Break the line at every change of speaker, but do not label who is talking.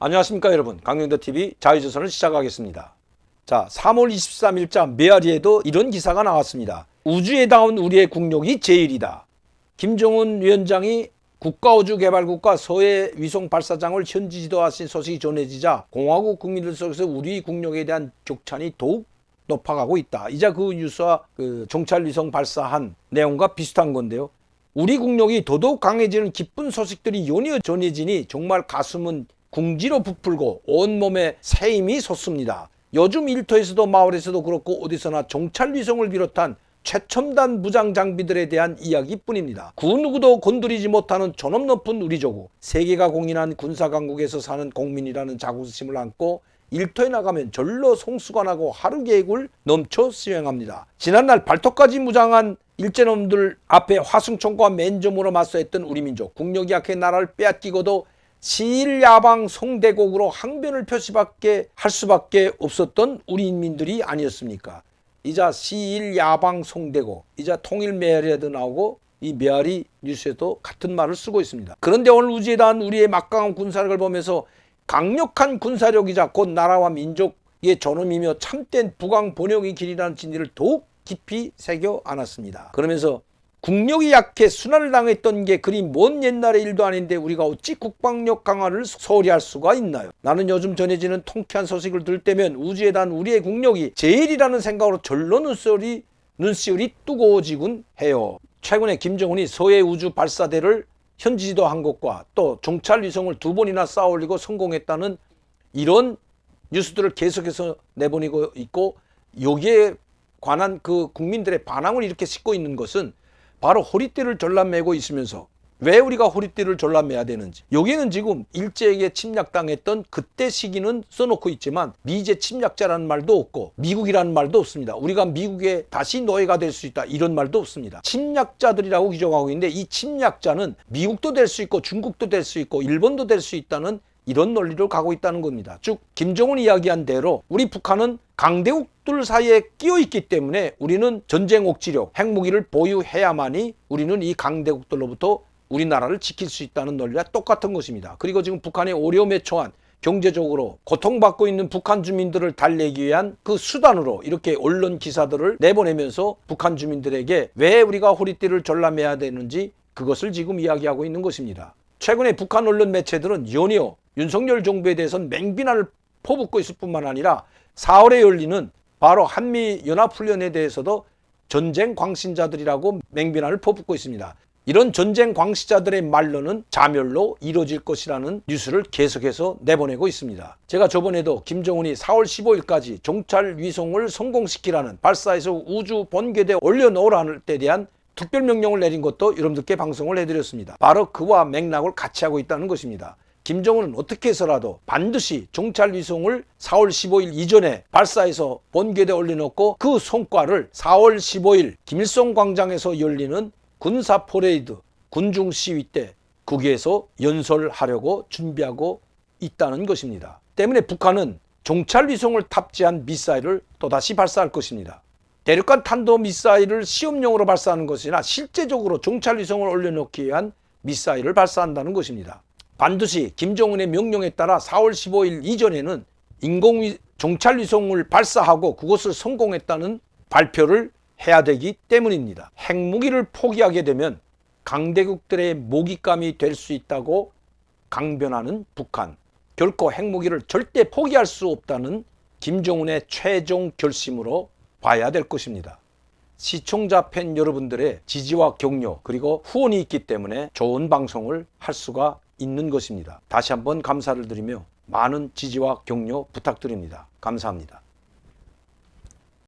안녕하십니까 여러분 강경도TV 자유조선을 시작하겠습니다 자 3월 23일자 메아리에도 이런 기사가 나왔습니다 우주에 닿은 우리의 국력이 제일이다 김정은 위원장이 국가우주개발국가 서해 위성 발사장을 현지 지도하신 소식이 전해지자 공화국 국민들 속에서 우리 국력에 대한 격찬이 더욱 높아가고 있다. 이자 그 뉴스와 그 정찰 위성 발사한 내용과 비슷한 건데요. 우리 국력이 더더욱 강해지는 기쁜 소식들이 연이어 전해지니 정말 가슴은 궁지로 부풀고 온몸에 새 힘이 솟습니다. 요즘 일터에서도 마을에서도 그렇고 어디서나 정찰 위성을 비롯한 최첨단 무장 장비들에 대한 이야기뿐입니다. 그 누구도 건드리지 못하는 존엄 높은 우리 조국, 세계가 공인한 군사 강국에서 사는 국민이라는 자부심을 안고 일터에 나가면 절로 송수관하고 하루 계획을 넘쳐 수행합니다. 지난날 발톱까지 무장한 일제놈들 앞에 화승총과 맨점으로 맞서했던 우리 민족, 국력이 약해 나라를 빼앗기고도 시일야방 송대국으로 항변을 표시밖에 할 수밖에 없었던 우리 인민들이 아니었습니까? 이자 시일 야방 송대고 이자 통일 메아리에도 나오고 이 메아리 뉴스에도 같은 말을 쓰고 있습니다. 그런데 오늘 우주에 대한 우리의 막강한 군사력을 보면서 강력한 군사력이자 곧 나라와 민족의 존엄이며 참된 부강 번영의 길이라는 진리를 더욱 깊이 새겨 안았습니다. 그러면서 국력이 약해 순환을 당했던 게 그리 먼 옛날의 일도 아닌데 우리가 어찌 국방력 강화를 소홀히 할 수가 있나요? 나는 요즘 전해지는 통쾌한 소식을 들을 때면 우주에 대한 우리의 국력이 제일이라는 생각으로 절로 눈시울이, 눈시울이 뜨거워지곤 해요. 최근에 김정은이 서해 우주 발사대를 현지 지도한 것과 또 정찰 위성을 두 번이나 쌓아 올리고 성공했다는 이런 뉴스들을 계속해서 내보내고 있고 여기에 관한 그 국민들의 반항을 이렇게 싣고 있는 것은 바로 허리띠를 졸라매고 있으면서 왜 우리가 허리띠를 졸라매야 되는지 여기는 지금 일제에게 침략당했던 그때 시기는 써놓고 있지만 미제 침략자라는 말도 없고 미국이라는 말도 없습니다. 우리가 미국의 다시 노예가 될 수 있다 이런 말도 없습니다. 침략자들이라고 규정하고 있는데 이 침략자는 미국도 될 수 있고 중국도 될 수 있고 일본도 될 수 있다는 이런 논리를 가고 있다는 겁니다. 즉 김정은 이야기한 대로 우리 북한은 강대국들 사이에 끼어 있기 때문에 우리는 전쟁 옥지력, 핵무기를 보유해야만이 우리는 이 강대국들로부터 우리나라를 지킬 수 있다는 논리와 똑같은 것입니다. 그리고 지금 북한의 어려움에 처한 경제적으로 고통받고 있는 북한 주민들을 달래기 위한 그 수단으로 이렇게 언론 기사들을 내보내면서 북한 주민들에게 왜 우리가 허리띠를 졸라매야 되는지 그것을 지금 이야기하고 있는 것입니다. 최근에 북한 언론 매체들은 연이어 윤석열 정부에 대해서는 맹비난을 퍼붓고 있을 뿐만 아니라 4월에 열리는 바로 한미 연합훈련에 대해서도 전쟁 광신자들이라고 맹비난을 퍼붓고 있습니다. 이런 전쟁 광시자들의 말로는 자멸로 이루어질 것이라는 뉴스를 계속해서 내보내고 있습니다. 제가 저번에도 김정은이 4월 15일까지 정찰 위성을 성공시키라는 발사해서 우주 본궤대에 올려놓으라는 때 대한 특별 명령을 내린 것도 여러분들께 방송을 해드렸습니다. 바로 그와 맥락을 같이 하고 있다는 것입니다. 김정은은 어떻게 해서라도 반드시 정찰 위성을 4월 15일 이전에 발사해서 본궤대에 올려놓고 그 성과를 4월 15일 김일성 광장에서 열리는 군사 포레이드, 군중 시위 때 거기에서 연설하려고 준비하고 있다는 것입니다. 때문에 북한은 정찰 위성을 탑재한 미사일을 또다시 발사할 것입니다. 대륙간 탄도 미사일을 시험용으로 발사하는 것이나 실제적으로 정찰 위성을 올려놓기 위한 미사일을 발사한다는 것입니다. 반드시 김정은의 명령에 따라 4월 15일 이전에는 인공 정찰 위성을 발사하고 그것을 성공했다는 발표를 해야 되기 때문입니다. 핵무기를 포기하게 되면 강대국들의 모기감이 될 수 있다고 강변하는 북한. 결코 핵무기를 절대 포기할 수 없다는 김정은의 최종 결심으로 봐야 될 것입니다. 시청자 팬 여러분들의 지지와 격려 그리고 후원이 있기 때문에 좋은 방송을 할 수가 있는 것입니다. 다시 한번 감사를 드리며 많은 지지와 격려 부탁드립니다. 감사합니다.